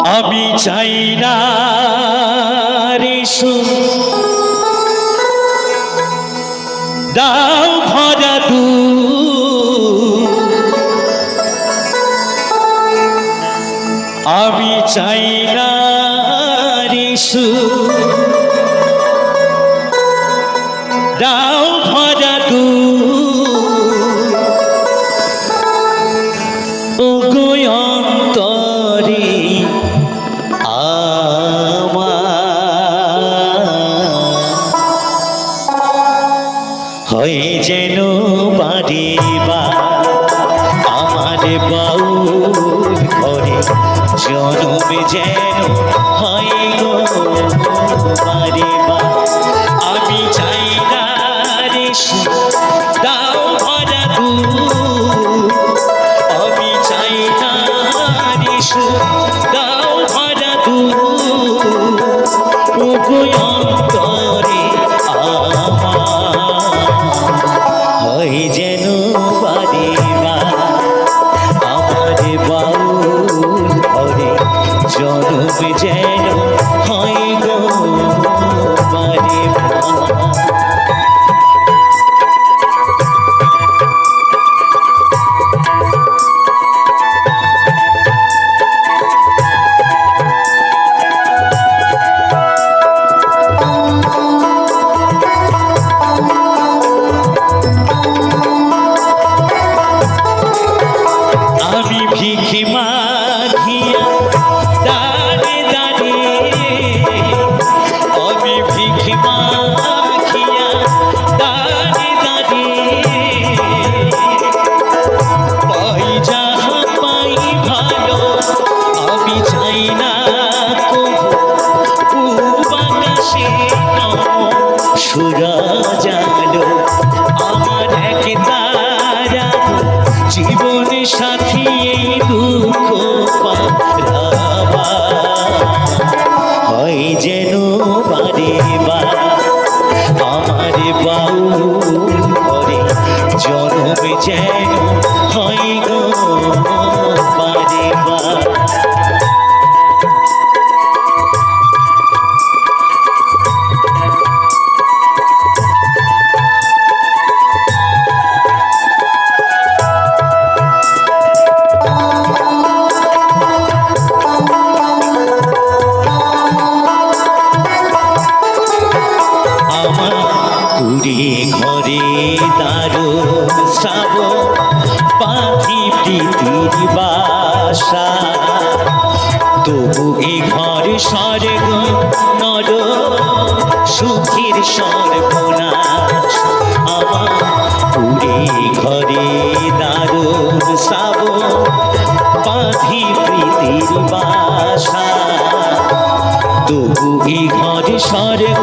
আমি চাই না রে দাও ভরা দু। আমি চাই না রে দাও ভরা দু। হয়ে যেন বাড়িবা আমার বাউল ঘরে জনমে যেন হয় গো বাড়িবা জনম জানো আমার এক তারা। জীবনে সাথী এই দুঃখ হয় যেন বারে বা, আমার বাউ করে যেন ঘরে দারু শ্রাব পাখি প্রীতির বাসা। তবু এ ঘর স্বর্গ নর, সুখের সর্বনাশ। আমার কুড়ি ঘরে দারু শ্রাব পাখি প্রীতির বাসা। তবু এ ঘর স্বর্গ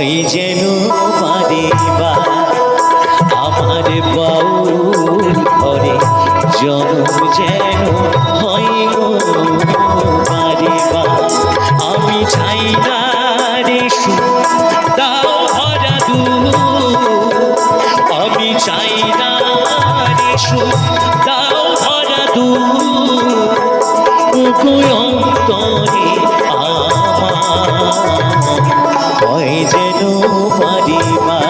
হয় যেন পারিবা আমার বাউল ঘরে জন্ম যেন হয় পারিবা আমি চাই না ভরা দুধ। অন্তরে হয় যেন মা,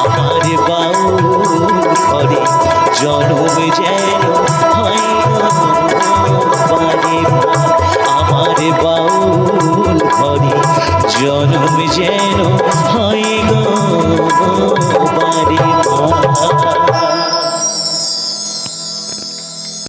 আমার বাউ ঘরে জনম যেন হয় আমার বাউল ঘরে জনম যেন হয় গো বাড়ি মা।